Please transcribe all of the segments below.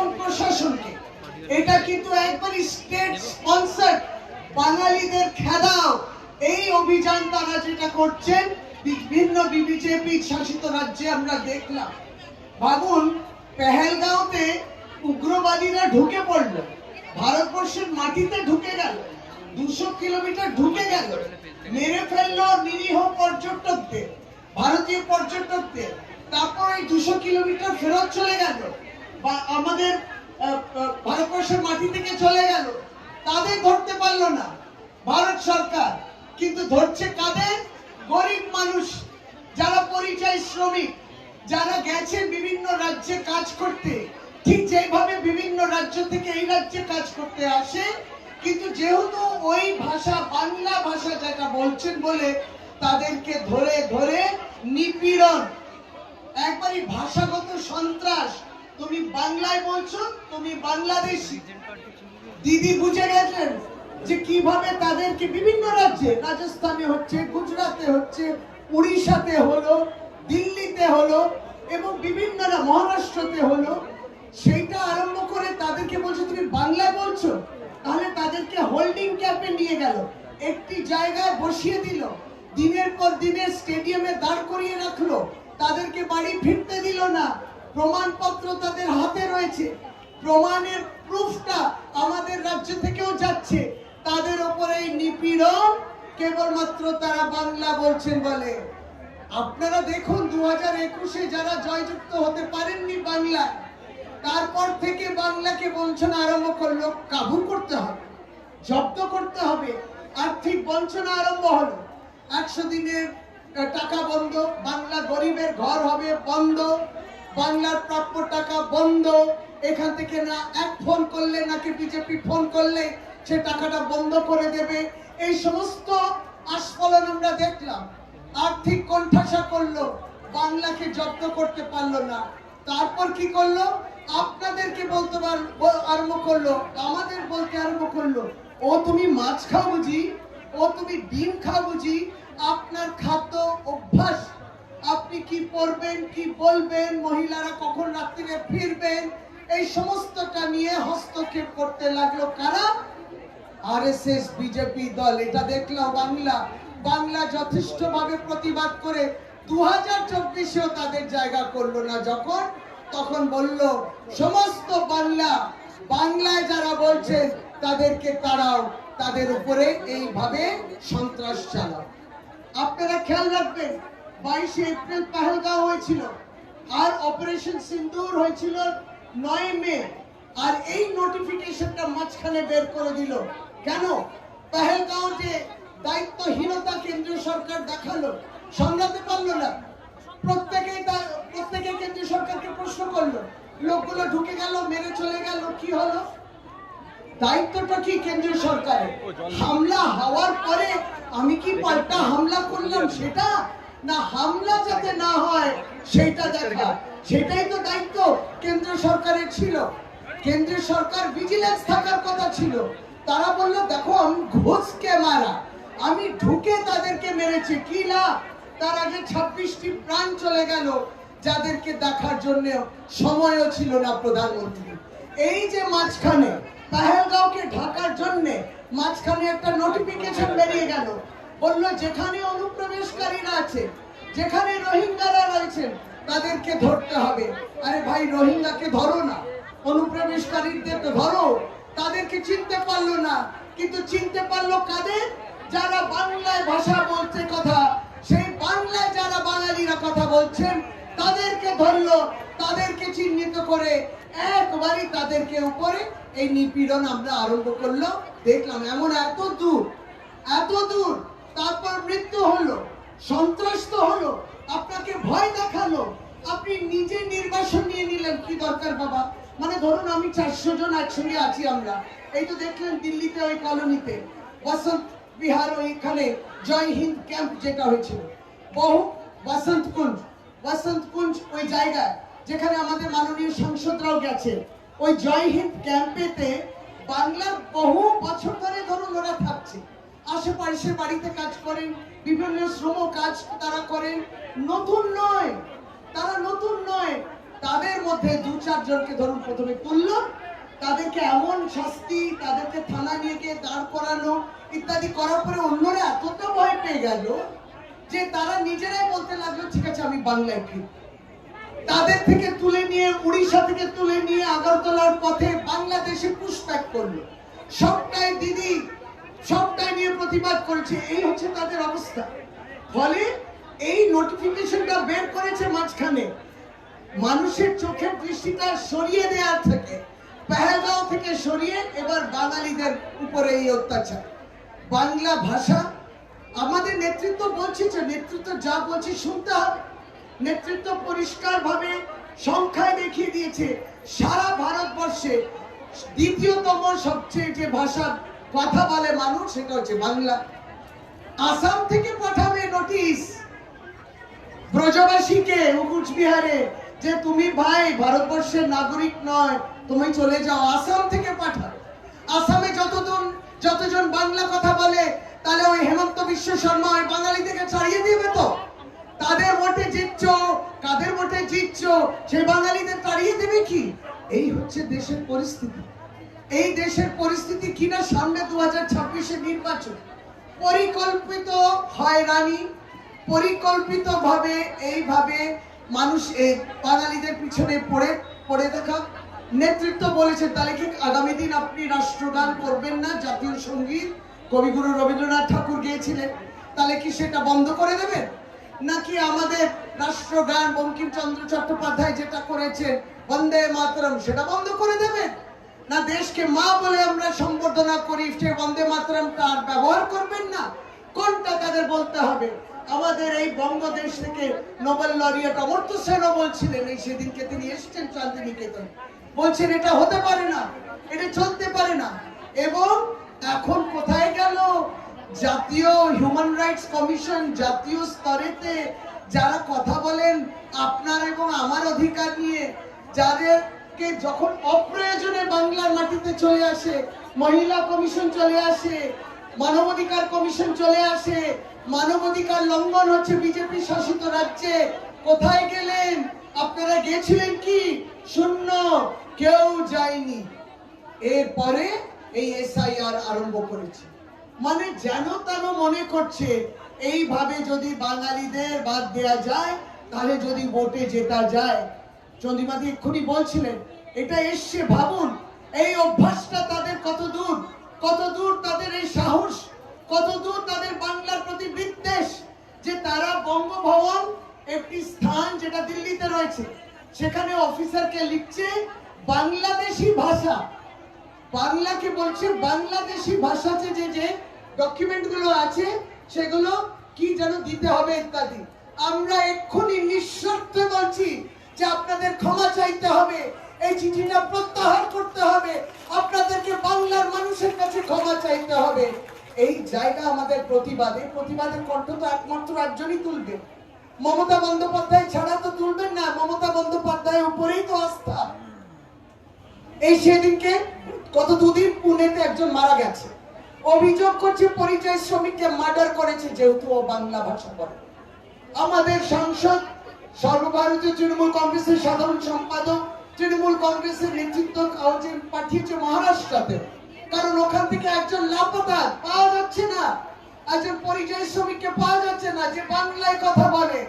এবং প্রশাসনকে। এটা কিন্তু একবারই স্টেট স্পন্সার বাঙালিদের খেদাও। এই অভিযান তারা যেটা করছেন, বিভিন্ন বিজেপি শাসিত রাজ্যে আমরা দেখলাম। ভাবুন, পেহেলগাঁওতে উগ্রবাদীরা ঢুকে পড়ল। ভারতবর্ষের মাটিতে ঢুকে গেল। দুশো কিলোমিটার ঢুকে গেল। মেরে ফেলল নিরীহ পর্যটকদের, ভারতীয় পর্যটকদের। তারপর এই দুশো কিলোমিটার ফেরত চলে গেল। আমাদের ভারতবর্ষের মাটি থেকে চলে গেল, তাদের ধরতে পারল না ভারত সরকার। কিন্তু ধরছে কাদের? গরিব মানুষ, যারা পরিচয় শ্রমিক, যারা গেছেন বিভিন্ন রাজ্যে কাজ করতে। ঠিক যেভাবে বিভিন্ন রাজ্য থেকে এই রাজ্যে কাজ করতে আসে, কিন্তু যেহেতু ওই ভাষা বাংলা ভাষা যেটা বলছেন বলে তাদেরকে ধরে ধরে নিপীড়ন, একবারই ভাষাগত সন্ত্রাস তুমি বাংলায় বলছো, তুমি বাংলাদেশি। দিদি বুঝে গেছেন যে কীভাবে তাদেরকে বিভিন্ন রাজ্যে, রাজস্থানে হচ্ছে গুজরাটে হচ্ছে, উড়িষ্যাতে হলো, দিল্লিতে হলো, এবং বিভিন্ন মহারাষ্ট্রতে হলো, সেইটা আরম্ভ করে তাদেরকে বলছো, তুমি বাংলায় বলছো, তাহলে তাদেরকে হোল্ডিং ক্যাম্পে নিয়ে গেল। একটি জায়গায় বসিয়ে দিল। দিনের পর দিনের স্টেডিয়ামে দাঁড় করিয়ে রাখল। তাদেরকে বাড়ি ফিরতে দিল না। প্রমাণপত্র তাদের হাতে রয়েছে। প্রমাণের প্রুফটা আমাদের রাজ্য থেকেও যাচ্ছে। তাদের ওপরে এই নিপীড়ন কেবলমাত্র তারা বাংলা বলছেন বলে। আপনারা দেখুন দু হাজার একুশে যারা জয়যুক্ত হতে পারেননি বাংলায়, তারপর থেকে বাংলাকে বঞ্চনা আরম্ভ করল, কাবু করতে হবে, জব্দ করতে হবে। আর্থিক বঞ্চনা আরম্ভ হলো। একশো দিনের টাকা বন্ধ, বাংলা গরিবের ঘর হবে বন্ধ। বাংলার প্রাপ্য টাকা বন্ধ। এখান থেকে না এক ফোন করলে, নাকি বিজেপি ফোন করলে, সে টাকাটা বন্ধ করে দেবে। এই সমস্ত আস্ফলন আমরা দেখলাম। আর্থিক কোণঠাসা করল, বাংলাকে জব্দ করতে পারল না। তারপর কি করল? আপনাদেরকে বলতে আরম্ভ করল, আমাদের বলতে আরম্ভ করল, ও তুমি মাছ খাও বুঝি, ও তুমি ডিম খাও বুঝি, আপনার খাদ্য অভ্যাস আপনি কি পরবেন কি বলবেন? মহিলারা কখন রাত্রিরে ফিরবেন? এই সমস্তটা নিয়ে হস্তক্ষেপ করতে লাগল কারা? আরএসএস, বিজেপি দল, এটা দেখলাম বাংলা। বাংলা যথেষ্ট ভাবে প্রতিবাদ করে দু হাজার চব্বিশেও তাদের জায়গা করল না যখন, তখন বলল, সমস্ত বাংলা, বাংলায় যারা বলছেন, তাদেরকে তারাও তাদের উপরে এইভাবে সন্ত্রাস চালাও। আপনারা খেয়াল রাখবেন বাইশে এপ্রিল পাহেলগাঁও হয়েছিল। আর অপারেশন সিন্দুর হয়েছিল নয় মে। আর এই নোটিফিকেশনটা মাঝখানে বের করে দিল। কেন? পাহেলগাঁও যে দায়িত্বহীনতা কেন্দ্রীয় সরকার দেখাল, সামলাতে পারল না। প্রত্যেকেই তার প্রত্যেকে কেন্দ্রীয় সরকারকে প্রশ্ন করল, লোকগুলো ঢুকে গেল, মেরে চলে গেল, কি হলো? দায়িত্বটা কি কেন্দ্রীয় সরকারের? হামলা হওয়ার পরে আমি কি পাল্টা হামলা করলাম সেটা? না, হামলা যাতে না হয় সেটা দেখা। সেটাই তো দায়িত্ব কেন্দ্র সরকারের ছিল। কেন্দ্রীয় সরকার ভিজিলেন্স থাকার কথা ছিল। তারা বলল, দেখো, আমি ঘোষকে মারা। আমি ঢুকে তাদেরকে মেরেছি। কি লাভ তার আগে ছাব্বিশটি প্রাণ চলে গেল, যাদেরকে দেখার জন্য সময়ও ছিল না প্রধানমন্ত্রী এই যে মাঝখানে, পাহেলগাঁওকে ঢাকার জন্য মাঝখানে একটা নোটিফিকেশন বেরিয়ে গেল। বলল, যেখানে অনুপ্রবেশকারীরা আছে, যেখানে রোহিঙ্গারা রয়েছেন, তাদেরকে ধরতে হবে। আরে ভাই, রোহিঙ্গাকে ধরো না। অনুপ্রবেশকারীদেরকে ধরো। তাদেরকে চিনতে পারল না। কিন্তু চিনতে পারল কাদের? যারা বাংলায় ভাষা বলছে কথা, সেই বাংলায় যারা বাঙালিরা কথা বলছেন, তাদেরকে ধরলো। তাদেরকে চিহ্নিত করে একবারই তাদেরকে উপরে এই নিপীড়ন আমরা আরম্ভ করল দেখলাম এমন এত দূর এত দূর তারপর মৃত্যু হলো, সন্ত্রস্ত হলো, আপনাকে ভয় দেখাল। আপনি নিজে নির্বাসন নিয়ে নিলেন, কি দরকার বাবা? মানে ধরুন আমি চারশো জন একসঙ্গে আছি আমরা। এই তো দেখলেন দিল্লিতে ওই কলোনিতে। বসন্ত বিহার ওইখানে জয় হিন্দ ক্যাম্প যেটা হয়েছিল। বহু বসন্ত কুঞ্জ বসন্ত কুঞ্জ ওই জায়গায়, যেখানে আমাদের মাননীয় সাংসদরাও গেছে। ওই জয় হিন্দ ক্যাম্পেতে বাংলার বহু বছর ধরে ধরুন ওরা থাকছে। আশেপাশে বাড়িতে কাজ করেন, বিভিন্ন শ্রম কাজ তারা করেন। নতুন নয়, তারা নতুন নয়। তাদের মধ্যে দু চারজনকে ধরুন প্রথমে তুললো, তাদেরকে এমন শাস্তি তাদেরকে থানা নিয়ে গিয়ে দাঁড় করানো ইত্যাদি করার পরে অন্যরা এতটা ভয় পেয়ে গেল যে তারা নিজেরাই বলতে লাগল, ঠিক আছে, আমি বাংলায় ফিরব। তাদের থেকে তুলে নিয়ে, উড়িষ্যা থেকে তুলে নিয়ে আগরতলার পথে বাংলাদেশে পুষপ্যাক করল সবটাই দিদি সবটাই নিয়ে প্রতিবাদ করেছে, এই হচ্ছে তাদের অবস্থা। ফলে এই নোটিফিকেশনটা বের করেছে মাঝখানে। মানুষের চোখের দৃষ্টিটা সরিয়ে দেওয়ার থেকে, পেহেলগাঁও থেকে সরিয়ে এবার বাঙালিদের উপরে এই অত্যাচার। বাংলা ভাষা, আমাদের নেতৃত্ব বলছে যে নেতৃত্ব যা বলছে শুনতে হবে। নেতৃত্ব পরিষ্কারভাবে সংখ্যায় দেখিয়ে দিয়েছে, সারা ভারতবর্ষে দ্বিতীয়তম সবচেয়ে যে ভাষা কথা বলে মানুষ, সেটা হচ্ছে বাংলা। আসাম থেকে পাঠাবে নোটিশ ব্রজবাসীকে কুচবিহারে যে তুমি ভাই, ভারতবর্ষের নাগরিক নয়, তুমি চলে যাও আসাম থেকে পাঠাও আসামে যতজন যতজন বাংলা কথা বলে, তাহলে ওই হেমন্ত বিশ্ব শর্মা ওই বাঙালি থেকে ছাড়িয়ে দিবে তো। তাদের ভোটে জিতছ, কাদের ভোটে জিতছ, সে বাঙালিদের তাড়িয়ে দেবে কি? এই হচ্ছে দেশের পরিস্থিতি। এই দেশের পরিস্থিতি কিনা সামনে দু হাজার ছাব্বিশে নির্বাচন? পরিকল্পিত হয়রানি পরিকল্পিত ভাবে এইভাবে মানুষ বাঙালিদের পিছনে পড়ে পড়ে দেখা নেতৃত্ব বলেছে তাহলে কি আগামী দিন আপনি রাষ্ট্রগান করবেন না? জাতীয় সংগীত? কবিগুরু রবীন্দ্রনাথ ঠাকুর গিয়েছিলেন। তাহলে কি সেটা বন্ধ করে দেবেন? নাকি আমাদের রাষ্ট্রগান বঙ্কিমচন্দ্র চট্টোপাধ্যায় যেটা করেছে বন্দে মাতরম, সেটা বন্ধ করে দেবেন? না দেশকে মা বলে আমরা সম্বর্ধনা করি, সে বন্দে মাতরমটা আর ব্যবহার করবেন না। কোনটা তাদের বলতে হবে? আমাদের এই বঙ্গদেশ থেকে নোবেল লরিয়েট অমর্ত্য সেনও বলছিলেন, এই সেদিনকে তিনি এসেছেন শান্তিনিকেতন। বলছেন, এটা হতে পারে না, এটা চলতে পারে না। এবং এখন কোথায় গেল? জাতীয় হিউম্যান রাইটস কমিশন জাতীয় স্তরেতে যারা কথা বলেন, আপনার এবং আমার অধিকার নিয়ে যাদেরকে যখন অপ্রয়োজনে বাংলার মাটিতে চলে আসে, মহিলা কমিশন চলে আসে, মানবাধিকার কমিশন চলে আসে, মানবাধিকার লঙ্ঘন হচ্ছে বিজেপি শাসিত রাজ্যে, কোথায় গেলেন? আপনারা গেছিলেন কি? শূন্য, কেউ যায়নি। এরপরে এই এসআইআর আরম্ভ করেছে। মানে যেন তেন মনে করছে, এইভাবে যদি বাঙালিদের বাদ দেয়া যায়, তাহলে যদি ভোটে জেতা যায়। চন্দ্রিমাদি এক্ষুনি বলছিলেন এটা এসছে ভাবুন, এই অভ্যাসটা তাদের কত দূর কত দূর তাদের এই সাহস কত দূর তাদের বাংলার প্রতি বিদ্বেষ যে তারা বঙ্গভবন একটি স্থান যেটা দিল্লিতে রয়েছে, সেখানে অফিসারকে লিখছে বাংলাদেশি ভাষা। বাংলাকে বলছে বাংলাদেশি ভাষাতে যে যে ডকুমেন্টগুলো আছে, সেগুলো কি যেন দিতে হবে ইত্যাদি। আমরা এক্ষুনি নিঃশর্তে বলছি যে আপনাদের ক্ষমা চাইতে হবে। এই চিঠিটা প্রত্যাহার করতে হবে। আপনাদেরকে বাংলার মানুষের কাছে ক্ষমা চাইতে হবে। এই জায়গা আমাদের প্রতিবাদে। প্রতিবাদের কণ্ঠ তো একমাত্র একজনই তুলবে। মমতা বন্দ্যোপাধ্যায় ছাড়া তো তুলবেন না। মমতা বন্দ্যোপাধ্যায়ের উপরেই তো আস্থা। এই সেদিনকে গত দুদিন পুনেতে একজন মারা গেছে। অভিযোগ করছে পরিচয় শ্রমিককে মার্ডার করেছে, যেহেতু ও বাংলা ভাষা বলে আমাদের সাংসদ, সর্বভারতীয় তৃণমূল কংগ্রেসের সাধারণ সম্পাদক তৃণমূল কংগ্রেসের নেতৃত্ব কাউন্সিল পাঠিয়েছে মহারাষ্ট্রতে। কারণ ওখান থেকে একজন লাপতা পাওয়া যাচ্ছে না। একজন পরিচয় শ্রমিককে পাওয়া যাচ্ছে না, যে বাংলায় কথা বলে।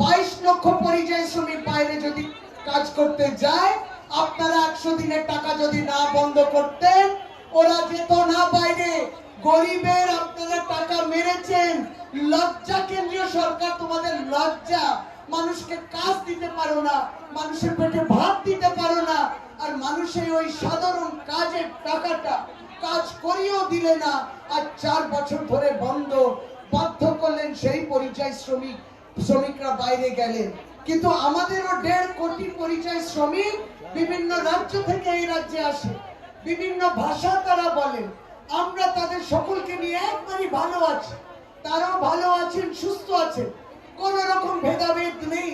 বাইশ লক্ষ পরিযায়ী শ্রমিক বাইরে যদি কাজ করতে যায়, আপনারা একশো দিনের টাকা যদি না বন্ধ করতেন, ওরা যেত না বাইরে। গরিবের আপনারা টাকা মেরেছেন। লজ্জা কেন্দ্রীয় সরকার তোমাদের লজ্জা। মানুষকে কাজ দিতে পারো না, মানুষের পেটে ভাত দিতে পারো না, আর মানুষের ওই সাধারণ কাজের টাকাটা কাজ করিয়েও দিলে না, আর চার বছর ধরে বন্ধ, বাধ্য করলেন সেই পরিযায়ী শ্রমিক, শ্রমিকরা বাইরে গেলেন। কিন্তু আমাদেরও দেড় কোটি পরিচয় শ্রমিক বিভিন্ন রাজ্য থেকে এই রাজ্যে আসে। বিভিন্ন ভাষা তারা বলেন, আমরা তাদের সকলকে নিয়ে একবারই ভালো আছি। তারাও ভালো আছেন, সুস্থ আছেন। কোন রকম ভেদাভেদ নেই।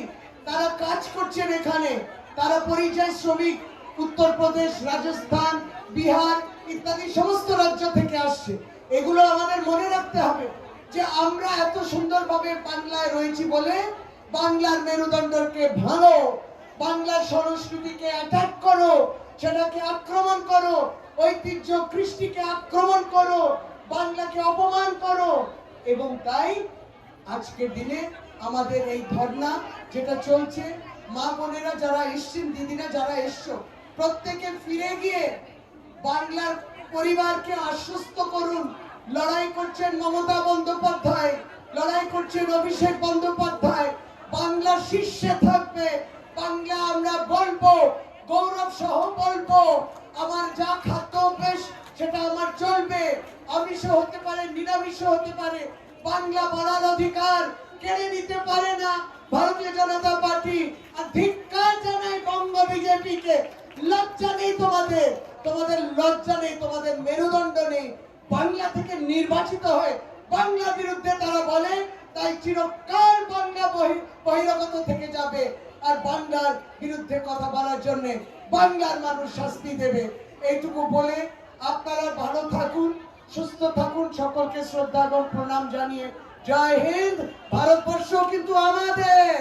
তারা কাজ করছেন এখানে। তারা পরিযায়ী শ্রমিক, উত্তরপ্রদেশ, রাজস্থান, বিহার ইত্যাদি সমস্ত রাজ্য থেকে আসছে। এগুলো আমাদের মনে রাখতে হবে যে আমরা এত সুন্দরভাবে বাংলায় রয়েছি বলে বাংলার মেরুদণ্ডকে ভালো বাংলার সংস্কৃতিকে অ্যাটাক করো, সেটাকে আক্রমণ করো, ঐতিহ্য, কৃষ্টিকে আক্রমণ করো, বাংলাকে অপমান করো। এবং তাই আজকের দিনে আমাদের এই ধর্ণা যেটা চলছে, মা বোনেরা যারা এসছেন, দিদিরা যারা এসছো, প্রত্যেকে ফিরে গিয়ে বাংলার পরিবারকে আশ্বস্ত করুন। লড়াই করছেন মমতা বন্দ্যোপাধ্যায়, লড়াই করছেন অভিষেক বন্দ্যোপাধ্যায়। বাংলার শীর্ষে থাকবে, বাংলা আমরা বলব, গৌরব সহ বলব। আমার যা খাদ্য অভ্যেস সেটা আমার চলবে। আমিষ হতে পারে নিরামিষ হতে পারে। বাংলা বলার অধিকার কেড়ে নিতে পারে না। ভারতীয় জনতা পার্টি আর ধিক্কার জানাই বঙ্গ বিজেপিকে। লজ্জা নেই তোমাদের। তোমাদের লজ্জা নেই, তোমাদের মেরুদণ্ড নেই। বাংলা থেকে নির্বাচিত হয়ে বাংলা বিরুদ্ধে তারা বলে, তাই চিরকাল বাংলা বহি- বহিরাগত থেকে যাবে আর বাংলার বিরুদ্ধে কথা বলার জন্য বাংলার মানুষ শাস্তি দেবে। এইটুকু বলে আপনারা ভালো থাকুন, সুস্থ থাকুন, সকলকে শ্রদ্ধা এবং প্রণাম জানিয়ে জয় হিন্দ ভারতবর্ষ কিন্তু আমাদের।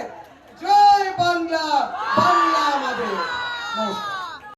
জয় বাংলা বাংলা আমাদের। নমস্কার।